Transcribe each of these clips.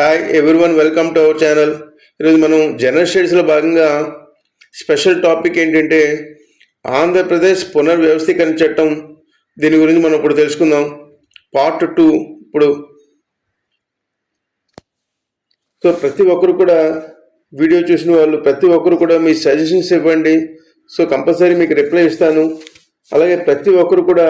Hi everyone welcome to our channel ఈరోజు మనం general స్టడీస్లో భాగంగా స్పెషల్ టాపిక్ ఏంటంటే ఆంధ్రప్రదేశ్ పునర్వ్యవస్థీకరణ చట్టం. దీని గురించి మనం ఇప్పుడు తెలుసుకుందాం. పార్ట్ టూ ఇప్పుడు సో ప్రతి ఒక్కరు కూడా వీడియో చూసిన వాళ్ళు ప్రతి ఒక్కరు కూడా మీ సజెషన్స్ ఇవ్వండి. సో కంపల్సరీ మీకు రిప్లై ఇస్తాను. అలాగే ప్రతి ఒక్కరు కూడా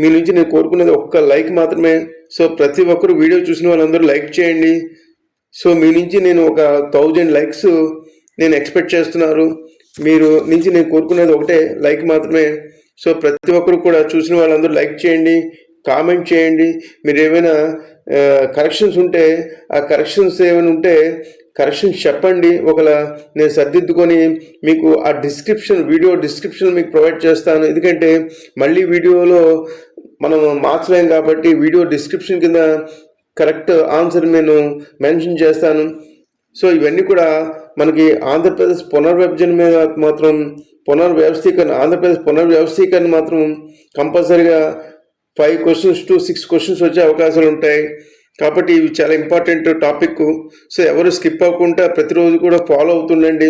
మీ నుంచి నేను కోరుకునేది ఒక్క లైక్ మాత్రమే. సో ప్రతి ఒక్కరు వీడియో చూసిన వాళ్ళందరూ లైక్ చేయండి. సో మీ నుంచి నేను ఒక థౌజండ్ లైక్స్ నేను ఎక్స్పెక్ట్ చేస్తున్నారు. మీరు నుంచి నేను కోరుకునేది ఒకటే లైక్ మాత్రమే. సో ప్రతి ఒక్కరు కూడా చూసిన వాళ్ళందరూ లైక్ చేయండి కామెంట్ చేయండి. మీరు ఏమైనా కరెక్షన్స్ ఉంటే ఆ కరెక్షన్స్ ఏమైనా ఉంటే కరెక్షన్స్ చెప్పండి. ఒకవేళ నేను సర్దిద్దుకొని మీకు ఆ డిస్క్రిప్షన్ వీడియో డిస్క్రిప్షన్ మీకు ప్రొవైడ్ చేస్తాను. ఎందుకంటే మళ్ళీ వీడియోలో మనం మార్చలేం కాబట్టి వీడియో డిస్క్రిప్షన్ కింద కరెక్ట్ ఆన్సర్ నేను మెన్షన్ చేస్తాను. సో ఇవన్నీ కూడా మనకి ఆంధ్రప్రదేశ్ పునర్విభజన మీద మాత్రం పునర్వ్యవస్థీకరణ ఆంధ్రప్రదేశ్ పునర్వ్యవస్థీకరణ మాత్రం కంపల్సరీగా five questions to six questions వచ్చే అవకాశాలు ఉంటాయి. కాబట్టి ఇవి చాలా ఇంపార్టెంట్ టాపిక్ సో ఎవరు స్కిప్ అవ్వకుండా ప్రతిరోజు కూడా ఫాలో అవుతుండండి.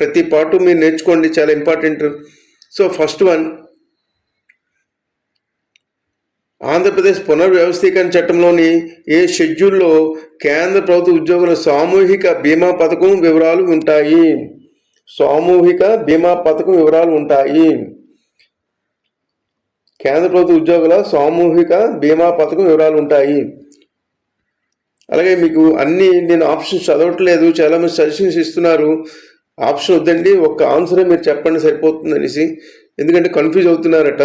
ప్రతి పాటు మీరు నేర్చుకోండి చాలా important so first one Andhra Pradesh పునర్వ్యవస్థీకరణ చట్టంలోని ఏ షెడ్యూల్లో కేంద్ర ప్రభుత్వ ఉద్యోగుల సామూహిక బీమా పథకం వివరాలు ఉంటాయి? సామూహిక బీమా పథకం వివరాలు ఉంటాయి. కేంద్ర ప్రభుత్వ ఉద్యోగుల సామూహిక బీమా పథకం వివరాలు ఉంటాయి. అలాగే మీకు అన్ని నేను ఆప్షన్స్ చదవట్లేదు. చాలా మంది సజెషన్స్ ఇస్తున్నారు. ఆప్షన్ వద్దండి. ఒక్క ఆన్సరే మీరు చెప్పండి సరిపోతుంది అనేసి ఎందుకంటే కన్ఫ్యూజ్ అవుతున్నారట.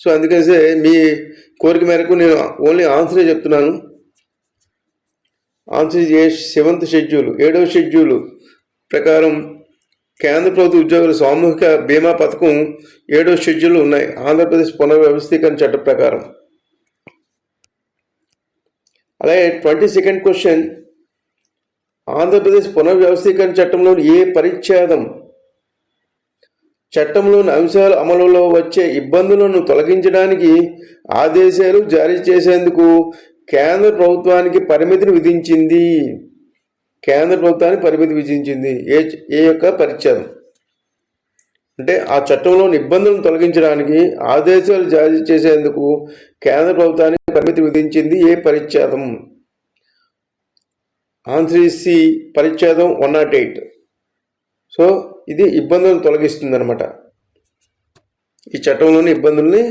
సో అందుకని మీ కోరిక మేరకు నేను ఓన్లీ ఆన్సరే చెప్తున్నాను. Answer A seventh schedule. ఏడవ షెడ్యూల్ ప్రకారం కేంద్ర ప్రభుత్వ ఉద్యోగుల సామూహిక బీమా పథకం ఏడవ షెడ్యూల్ ఉన్నాయి. ఆంధ్రప్రదేశ్ పునర్వ్యవస్థీకరణ చట్ట ప్రకారం. అలాగే ట్వంటీ సెకండ్ క్వశ్చన్. ఆంధ్రప్రదేశ్ పునర్వ్యవస్థీకరణ చట్టంలో ఏ పరిచ్ఛేదం చట్టంలోని అంశాలు అమలులో వచ్చే ఇబ్బందులను తొలగించడానికి ఆదేశాలు జారీ చేసేందుకు కేంద్ర ప్రభుత్వానికి పరిమితిని విధించింది. కేంద్ర ప్రభుత్వానికి పరిమితి విధించింది. ఏ ఏ యొక్క పరిచ్ఛేదం? అంటే ఆ చట్టంలోని ఇబ్బందులను తొలగించడానికి ఆదేశాలు జారీ చేసేందుకు కేంద్ర ప్రభుత్వానికి పరిమితి విధించింది ఏ పరిచ్ఛేదం? ఆన్సర్ సి పరిచ్ఛేదం వన్ నాట్ ఎయిట్. సో ఇది ఇబ్బందులను తొలగిస్తుంది అనమాట ఈ చట్టంలోని ఇబ్బందుల్ని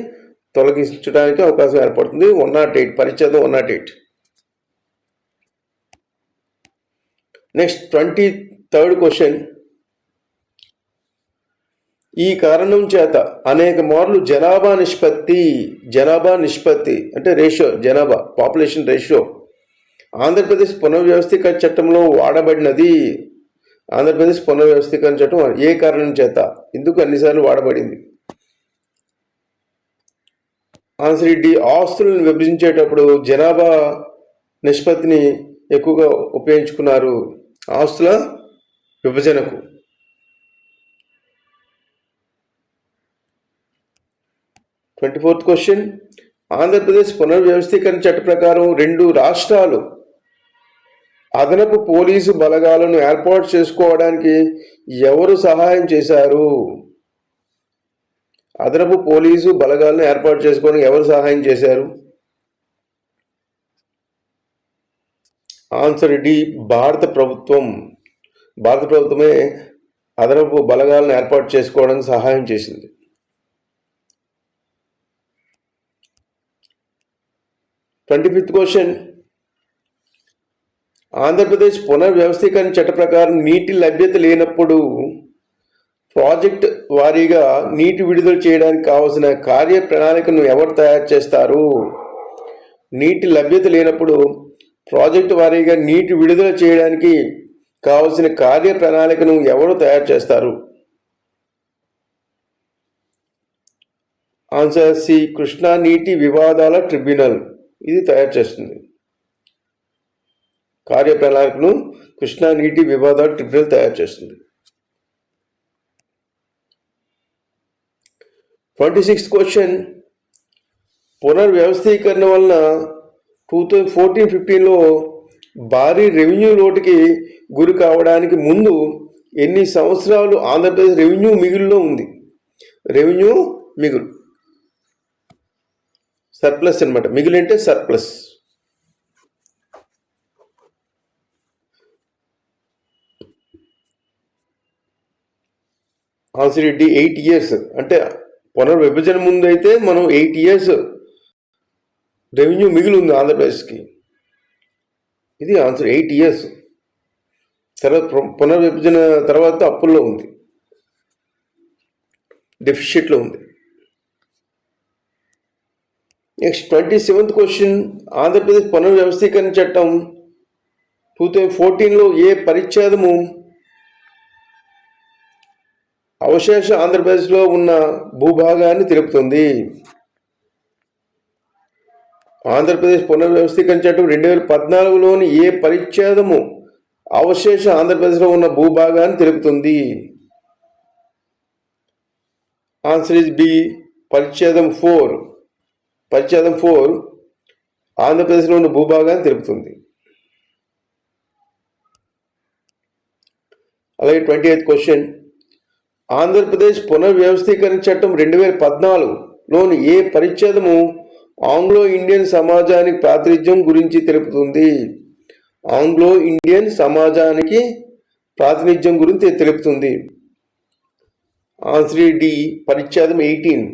తొలగించడానికి అవకాశం ఏర్పడుతుంది. One not eight పరిచ్ఛేదం one nought eight next twenty third question ఈ కారణం చేత అనేక మార్లు జనాభా నిష్పత్తి జనాభా నిష్పత్తి అంటే రేషియో జనాభా పాపులేషన్ రేషియో ఆంధ్రప్రదేశ్ పునర్వ్యవస్థీకరణ చట్టంలో వాడబడినది ఆంధ్రప్రదేశ్ పునర్వ్యవస్థీకరణ చట్టం ఏ కారణం చేత? ఎందుకు అన్నిసార్లు వాడబడింది? ఆన్సర్ డి ఆస్తులను విభజించేటప్పుడు జనాభా నిష్పత్తిని ఎక్కువగా ఉపయోగించుకున్నారు ఆస్తుల విభజనకు. ట్వంటీ ఫోర్త్ క్వశ్చన్ ఆంధ్రప్రదేశ్ పునర్వ్యవస్థీకరణ చట్ట ప్రకారం రెండు రాష్ట్రాలు అదనపు పోలీసు బలగాలను ఏర్పాటు చేసుకోవడానికి ఎవరు సహాయం చేశారు? అదనపు పోలీసు బలగాలను ఏర్పాటు చేసుకోవడానికి ఎవరు సహాయం చేశారు? ఆన్సర్ డి భారత ప్రభుత్వం. భారత ప్రభుత్వమే అదనపు బలగాలను ఏర్పాటు చేసుకోవడానికి సహాయం చేసింది. Twenty fifth question. ఆంధ్రప్రదేశ్ పునర్వ్యవస్థీకరణ చట్ట ప్రకారం నీటి లభ్యత లేనప్పుడు ప్రాజెక్ట్ వారీగా నీటి విడుదల చేయడానికి కావలసిన కార్య ప్రణాళికను ఎవరు తయారు చేస్తారు? నీటి లభ్యత లేనప్పుడు ప్రాజెక్ట్ వారీగా నీటి విడుదల చేయడానికి కావలసిన కార్య ప్రణాళికను ఎవరు తయారు చేస్తారు? ఆన్సర్ సి కృష్ణా నీటి వివాదాల ట్రిబ్యునల్. ఇది తయారు చేస్తుంది. కార్యప్రణాళికను కృష్ణా నీటి వివాదాలు ట్రిబ్యునల్ తయారు చేస్తుంది. Twenty sixth question. పునర్వ్యవస్థీకరణ వలన టూ థౌజండ్ ఫోర్టీన్ ఫిఫ్టీన్లో భారీ రెవెన్యూ లోటుకి గురి కావడానికి ముందు ఎన్ని సంవత్సరాలు ఆంధ్రప్రదేశ్ రెవెన్యూ మిగులులో ఉంది? రెవెన్యూ మిగులు. సర్ప్లస్ అనమాట మిగులు అంటే సర్ప్లస్. ఆన్సర్ ఎయిట్ ఇయర్స్ అంటే పునర్విభజన ముందు అయితే మనం ఎయిట్ ఇయర్స్ రెవెన్యూ మిగిలి ఉంది ఆంధ్రప్రదేశ్కి. ఇది ఆన్సర్ ఎయిట్ ఇయర్స్ తర్వాత పు- పునర్విభజన తర్వాత అప్పుల్లో ఉంది. డెఫిషిట్లో ఉంది. Next twenty seventh question Andhra Pradesh పునర్వ్యవస్థీకరణ చట్టం టూ థౌజండ్ ఫోర్టీన్లో ఏ పరిచ్ఛేదము అవశేష ఆంధ్రప్రదేశ్లో ఉన్న భూభాగాన్ని తెలుపుతుంది ఆంధ్రప్రదేశ్ పునర్వ్యవస్థీకరణ చట్టం రెండు వేల పద్నాలుగులోని ఏ పరిచ్ఛేదము అవశేష ఆంధ్రప్రదేశ్లో ఉన్న భూభాగాన్ని తెలుపుతుంది ఆన్సర్ ఇస్ బి పరిచ్ఛేదం ఫోర్. పరిచ్ఛేదం ఫోర్ ఆంధ్రప్రదేశ్లో ఉన్న భూభాగాన్ని తెలుపుతుంది అలాగే ట్వంటీ ఎయిత్ క్వశ్చన్. ఆంధ్రప్రదేశ్ పునర్వ్యవస్థీకరణ చట్టం రెండు వేల పద్నాలుగులోని ఏ పరిచ్ఛేదము ఆంగ్లో ఇండియన్ సమాజానికి ప్రాతినిధ్యం గురించి తెలుపుతుంది. ఆంగ్లో ఇండియన్ సమాజానికి ప్రాతినిధ్యం గురించి తెలుపుతుంది. ఆన్సర్ డి పరిచ్ఛేదం ఎయిటీన్.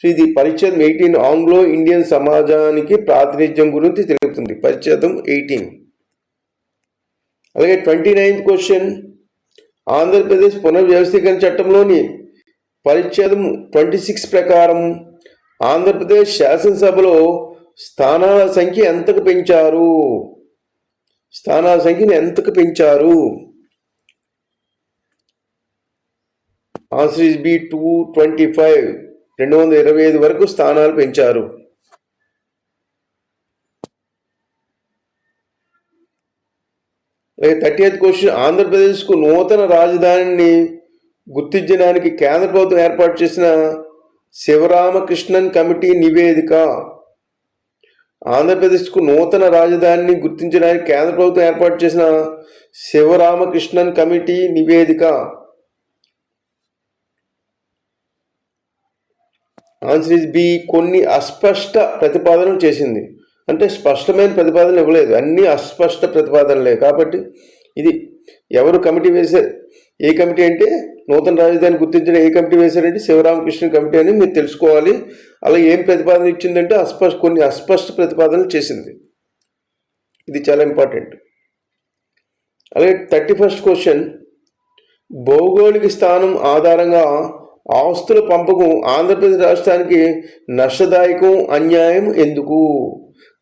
సో ఇది పరిచ్ఛేదం ఎయిటీన్ ఆంగ్లో ఇండియన్ సమాజానికి ప్రాతినిధ్యం గురించి తెలుపుతుంది. పరిచ్ఛేదం ఎయిటీన్. అలాగే ట్వంటీ నైన్త్ క్వశ్చన్. ఆంధ్రప్రదేశ్ పునర్వ్యవస్థీకరణ చట్టంలోని పరిచ్ఛేదం ట్వంటీ సిక్స్ ప్రకారం ఆంధ్రప్రదేశ్ శాసనసభలో స్థానాల సంఖ్య ఎంతకు పెంచారు? స్థానాల సంఖ్యను ఎంతకు పెంచారు? Answer is B two twenty five రెండు వందల ఇరవై ఐదు వరకు స్థానాలు పెంచారు. థర్టీ ఎయిత్ క్వశ్చన్ ఆంధ్రప్రదేశ్కు నూతన రాజధానిని గుర్తించడానికి కేంద్ర ప్రభుత్వం ఏర్పాటు చేసిన శివరామకృష్ణన్ కమిటీ నివేదిక. ఆంధ్రప్రదేశ్కు నూతన రాజధానిని గుర్తించడానికి కేంద్ర ప్రభుత్వం ఏర్పాటు చేసిన శివరామకృష్ణన్ కమిటీ నివేదిక. ఆన్సర్ ఇస్ బి కొన్ని అస్పష్ట ప్రతిపాదనలు చేసింది. అంటే స్పష్టమైన ప్రతిపాదనలు ఇవ్వలేదు. అన్ని అస్పష్ట ప్రతిపాదనలే. కాబట్టి ఇది ఎవరు కమిటీ వేశారు? ఏ కమిటీ అంటే నూతన రాజధాని గుర్తించిన ఏ కమిటీ వేశారంటే శివరామకృష్ణ కమిటీ అని మీరు తెలుసుకోవాలి. అలా ఏం ప్రతిపాదన ఇచ్చిందంటే అస్పష్ట కొన్ని అస్పష్ట ప్రతిపాదనలు చేసింది. ఇది చాలా ఇంపార్టెంట్. అలాగే థర్టీ ఫస్ట్ క్వశ్చన్ భౌగోళిక స్థానం ఆధారంగా ఆస్తుల పంపకం ఆంధ్రప్రదేశ్ రాష్ట్రానికి నష్టదాయకం అన్యాయం ఎందుకు?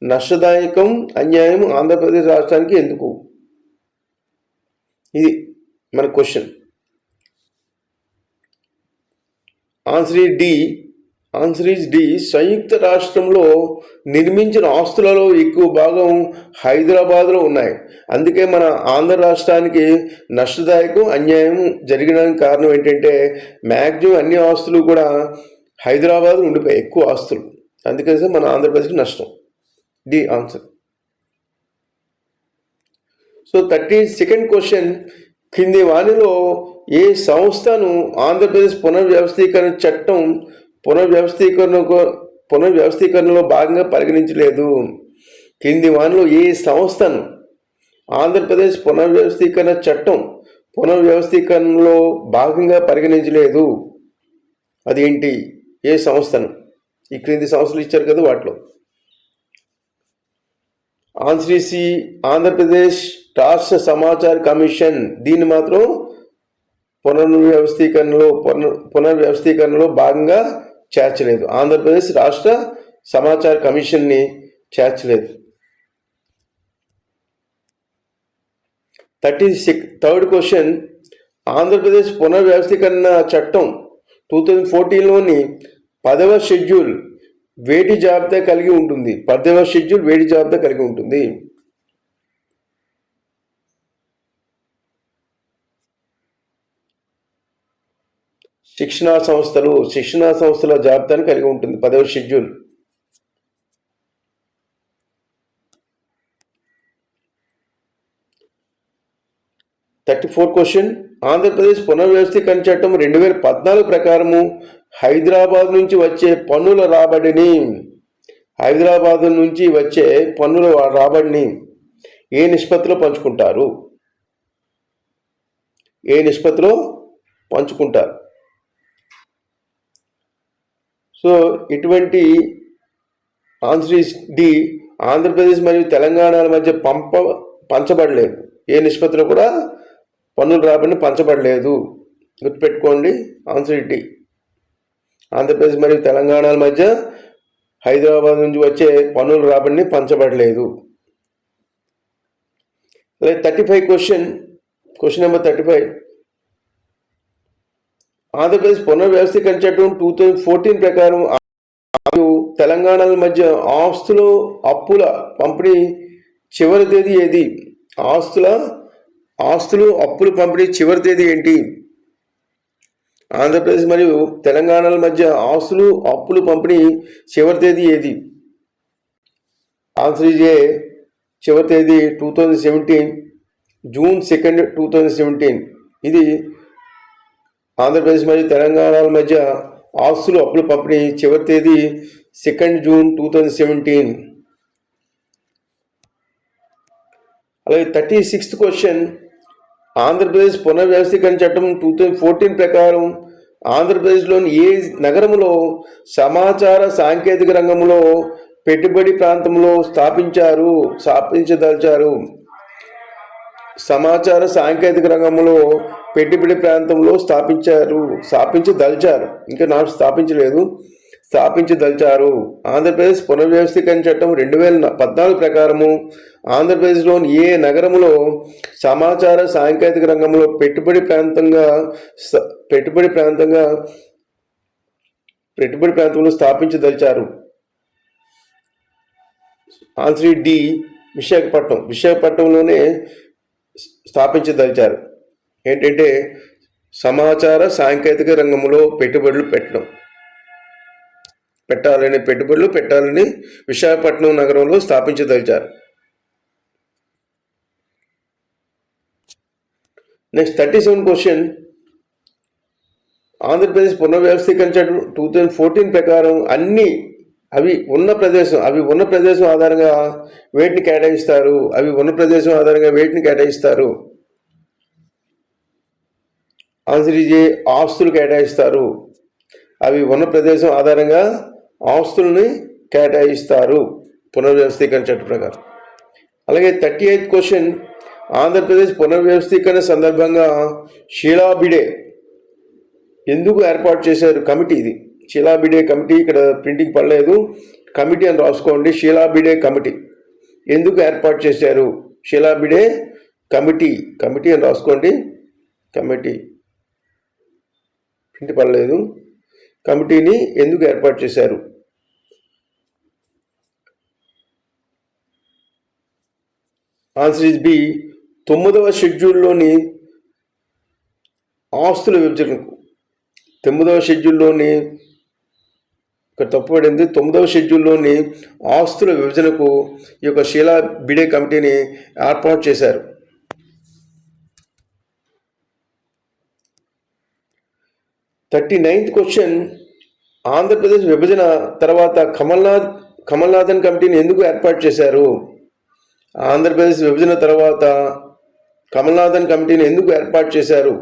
నష్టదాయకం అన్యాయం ఆంధ్రప్రదేశ్ రాష్ట్రానికి ఎందుకు? ఇది మన క్వశ్చన్. ఆన్సర్ ఈ డి. ఆన్సర్ ఈజ్ డి సంయుక్త రాష్ట్రంలో నిర్మించిన ఆస్తులలో ఎక్కువ భాగం హైదరాబాద్లో ఉన్నాయి. అందుకే మన ఆంధ్ర రాష్ట్రానికి నష్టదాయకం అన్యాయం జరిగడానికి కారణం ఏంటంటే మ్యాక్సిమం అన్ని ఆస్తులు కూడా హైదరాబాద్ ఉండిపోయాయి ఎక్కువ ఆస్తులు. అందుకని మన ఆంధ్రప్రదేశ్కి నష్టం. D answer so thirty second question కింది వాణిలో ఏ సంస్థను ఆంధ్రప్రదేశ్ పునర్వ్యవస్థీకరణ చట్టం పునర్వ్యవస్థీకరణ పునర్వ్యవస్థీకరణలో భాగంగా పరిగణించలేదు. కింది వానిలో ఏ సంస్థను ఆంధ్రప్రదేశ్ పునర్వ్యవస్థీకరణ చట్టం పునర్వ్యవస్థీకరణలో భాగంగా పరిగణించలేదు. అదేంటి? ఏ సంస్థను? ఈ క్రింది సంస్థలు ఇచ్చారు కదా వాటిలో. ఆన్సీసీ ఆంధ్రప్రదేశ్ రాష్ట్ర సమాచార కమిషన్ దీన్ని మాత్రం పునర్వ్యవస్థీకరణలో పునర్ పునర్వ్యవస్థీకరణలో భాగంగా చేర్చలేదు. ఆంధ్రప్రదేశ్ రాష్ట్ర సమాచార కమిషన్ని చేర్చలేదు. Thirty six third question. Andhra Pradesh పునర్వ్యవస్థీకరణ చట్టం టూ థౌజండ్ ఫోర్టీన్లోని పదవ షెడ్యూల్ వేటి జాబితా కలిగి ఉంటుంది. పదవ షెడ్యూల్ వేటి జాబితా కలిగి ఉంటుంది. శిక్షణా సంస్థలు శిక్షణా సంస్థల జాబితాను కలిగి ఉంటుంది. పదవ schedule. Thirty four question. Andhra Pradesh పునర్వ్యవస్థీకరణ చట్టం రెండు వేల పద్నాలుగు ప్రకారము హైదరాబాద్ నుంచి వచ్చే పన్నుల రాబడిని హైదరాబాద్ నుంచి వచ్చే పన్నుల రాబడిని ఏ నిష్పత్తిలో పంచుకుంటారు? ఏ నిష్పత్తిలో పంచుకుంటారు? సో ఇటువంటి ఆన్సర్ డి ఆంధ్రప్రదేశ్ మరియు తెలంగాణల మధ్య పంప పంచబడలేదు. ఏ నిష్పత్తిలో కూడా పన్నుల రాబడిని పంచబడలేదు. గుర్తుపెట్టుకోండి ఆన్సర్ డి ఆంధ్రప్రదేశ్ మరియు తెలంగాణల మధ్య హైదరాబాద్ నుంచి వచ్చే పన్నుల రాబడిని పంచబడలేదు. అలాగే thirty five question question number thirty five. Andhra Pradesh పునర్వ్యవస్థీకరణ చట్టం టూ థౌజండ్ ఫోర్టీన్ ప్రకారం తెలంగాణ తెలంగాణల మధ్య ఆస్తులు అప్పుల పంపిణీ చివరి తేదీ ఏది? ఆస్తుల ఆస్తులు అప్పులు పంపిణీ చివరి తేదీ ఏంటి? ఆంధ్రప్రదేశ్ మరియు తెలంగాణల మధ్య ఆస్తులు అప్పులు పంపిణీ చివరి తేదీ ఏది? Answer is A. చివరి తేదీ two thousand seventeen. June second two thousand seventeen. ఇది ఆంధ్రప్రదేశ్ మరియు తెలంగాణల మధ్య ఆస్తులు అప్పుల పంపిణీ చివరి తేదీ second June two thousand seventeen. అలాగే థర్టీ సిక్స్త్ క్వశ్చన్. ఆంధ్రప్రదేశ్ పునర్వ్యవస్థీకరణ చట్టం టూ థౌజండ్ ఫోర్టీన్ ప్రకారం ఆంధ్రప్రదేశ్లోని ఏ నగరంలో సమాచార సాంకేతిక రంగంలో పెట్టుబడి ప్రాంతంలో స్థాపించారు స్థాపించదలిచారు? సమాచార సాంకేతిక రంగంలో పెట్టుబడి ప్రాంతంలో స్థాపించారు స్థాపించదలిచారు. ఇంకా నాకు స్థాపించలేదు. స్థాపించదలిచారు ఆంధ్రప్రదేశ్ పునర్వ్యవస్థీకరణ చట్టం రెండు వేల పద్నాలుగు ప్రకారము ఆంధ్రప్రదేశ్లోని ఏ నగరములో సమాచార సాంకేతిక రంగంలో పెట్టుబడి ప్రాంతంగా పెట్టుబడి ప్రాంతంగా పెట్టుబడి ప్రాంతంలో స్థాపించదలిచారు ఆన్సర్ డి విశాఖపట్నం. విశాఖపట్నంలోనే స్థాపించదలిచారు ఏంటంటే సమాచార సాంకేతిక రంగంలో పెట్టుబడులు పెట్టడం. పెట్టాలని పెట్టుబడులు పెట్టాలని విశాఖపట్నం నగరంలో స్థాపించదలిచారు. Next thirty seven question Andhra Pradesh పునర్వ్యవస్థీకరించడం two thousand fourteen ప్రకారం అన్ని అవి ఉన్న ప్రదేశం అవి ఉన్న ప్రదేశం ఆధారంగా వేటిని కేటాయిస్తారు. అవి ఉన్న ప్రదేశం ఆధారంగా వేటిని కేటాయిస్తారు. ఆన్సర్ ఆస్తులు కేటాయిస్తారు. అవి ఉన్న ప్రదేశం ఆధారంగా ఆస్తుల్ని కేటాయిస్తారు. పునర్వ్యవస్థీకరణ చట్ట ప్రకారం. అలాగే థర్టీ ఎయిత్ క్వశ్చన్ ఆంధ్రప్రదేశ్ పునర్వ్యవస్థీకరణ సందర్భంగా షీలాబిడే ఎందుకు ఏర్పాటు చేశారు కమిటీ ఇది? షీలాబిడే కమిటీ ఇక్కడ ప్రింటింగ్ పడలేదు. కమిటీ అని రాసుకోండి. షీలాబిడే కమిటీ ఎందుకు ఏర్పాటు చేశారు? షీలాబిడే కమిటీ కమిటీ అని రాసుకోండి. కమిటీ. ప్రింట్ పడలేదు. కమిటీని ఎందుకు ఏర్పాటు చేశారు? ఆన్సర్ ఇస్ బి తొమ్మిదవ షెడ్యూల్లోని ఆస్తుల విభజనకు. తొమ్మిదవ షెడ్యూల్లోని ఇక్కడ తప్పుపడింది తొమ్మిదవ షెడ్యూల్లోని ఆస్తుల విభజనకు ఈ యొక్క శీలా బిడే కమిటీని ఏర్పాటు చేశారు. థర్టీ నైన్త్ క్వశ్చన్ ఆంధ్రప్రదేశ్ విభజన తర్వాత కమల్నాథ్ కమల్నాథన్ కమిటీని ఎందుకు ఏర్పాటు చేశారు? ఆంధ్రప్రదేశ్ విభజన తర్వాత కమల్నాథన్ కమిటీని ఎందుకు ఏర్పాటు చేశారు?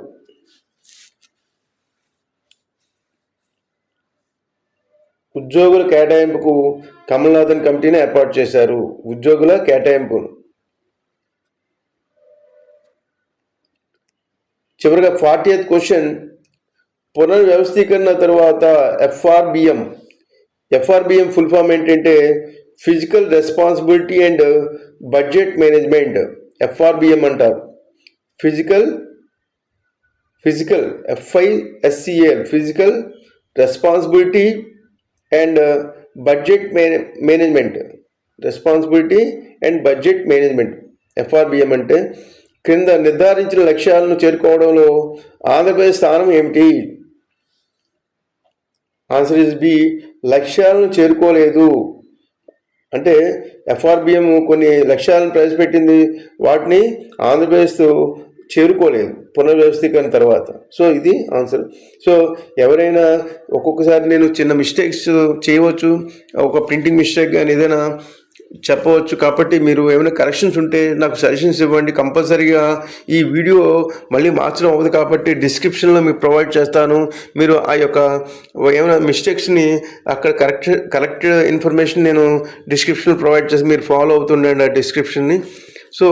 ఉద్యోగుల కేటాయింపుకు కమల్నాథన్ కమిటీని ఏర్పాటు చేశారు. ఉద్యోగుల కేటాయింపును. చివరిగా ఫార్టీ ఎయిత్ క్వశ్చన్ పునర్వ్యవస్థీకరణ తర్వాత ఎఫ్ఆర్బిఎం ఎఫ్ఆర్బిఎం ఫుల్ ఫామ్ ఏంటంటే fiscal responsibility and budget management FRBM అంటారు. Fiscal fiscal FISCL fiscal responsibility and budget management responsibility and budget management FRBM అంటే క్రింద నిర్ధారించిన లక్ష్యాలను చేరుకోవడంలో ఆంధ్రప్రదేశ్ స్థానం ఏమిటి? ఆన్సర్ ఇస్ బి లక్ష్యాలను చేరుకోలేదు. అంటే ఎఫ్ఆర్బిఎం కొన్ని లక్ష్యాలను ప్రవేశపెట్టింది వాటిని ఆంధ్రప్రదేశ్ చేరుకోలేదు పునర్వ్యవస్థీకరణ తర్వాత. సో ఇది ఆన్సర్. సో ఎవరైనా ఒక్కొక్కసారి నేను చిన్న మిస్టేక్స్ చేయవచ్చు ఒక ప్రింటింగ్ మిస్టేక్ కానీ ఏదైనా చెప్పవచ్చు కాబట్టి మీరు ఏమైనా కరెక్షన్స్ ఉంటే నాకు సజెషన్స్ ఇవ్వండి. కంపల్సరీగా ఈ వీడియో మళ్ళీ మార్చడం అవ్వదు కాబట్టి డిస్క్రిప్షన్లో మీకు ప్రొవైడ్ చేస్తాను. మీరు ఆ యొక్క ఏమైనా మిస్టేక్స్ని అక్కడ కరెక్ట్ కరెక్ట్ ఇన్ఫర్మేషన్ నేను డిస్క్రిప్షన్లో ప్రొవైడ్ చేసి మీరు ఫాలో అవుతుండండి ఆ డిస్క్రిప్షన్ని సో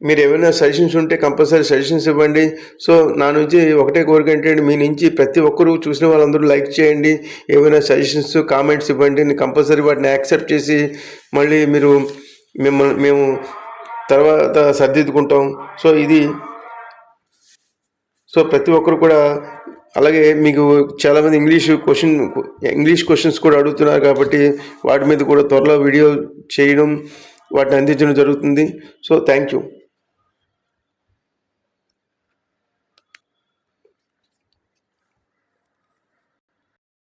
మీరు ఏమైనా సజెషన్స్ ఉంటే కంపల్సరీ సజెషన్స్ ఇవ్వండి. సో నా నుంచి ఒకటే కోరిక ఏంటంటే మీ నుంచి ప్రతి ఒక్కరూ చూసిన వాళ్ళందరూ లైక్ చేయండి. ఏమైనా సజెషన్స్ కామెంట్స్ ఇవ్వండి. నేను కంపల్సరీ వాటిని యాక్సెప్ట్ చేసి మళ్ళీ మీరు మిమ్మల్ని మేము తర్వాత సర్దిద్దుకుంటాం. సో ఇది సో ప్రతి ఒక్కరు కూడా అలాగే మీకు చాలామంది ఇంగ్లీష్ క్వశ్చన్ ఇంగ్లీష్ క్వశ్చన్స్ కూడా అడుగుతున్నారు కాబట్టి వాటి మీద కూడా త్వరలో వీడియో చేయడం వాటిని అందించడం జరుగుతుంది. So thank you.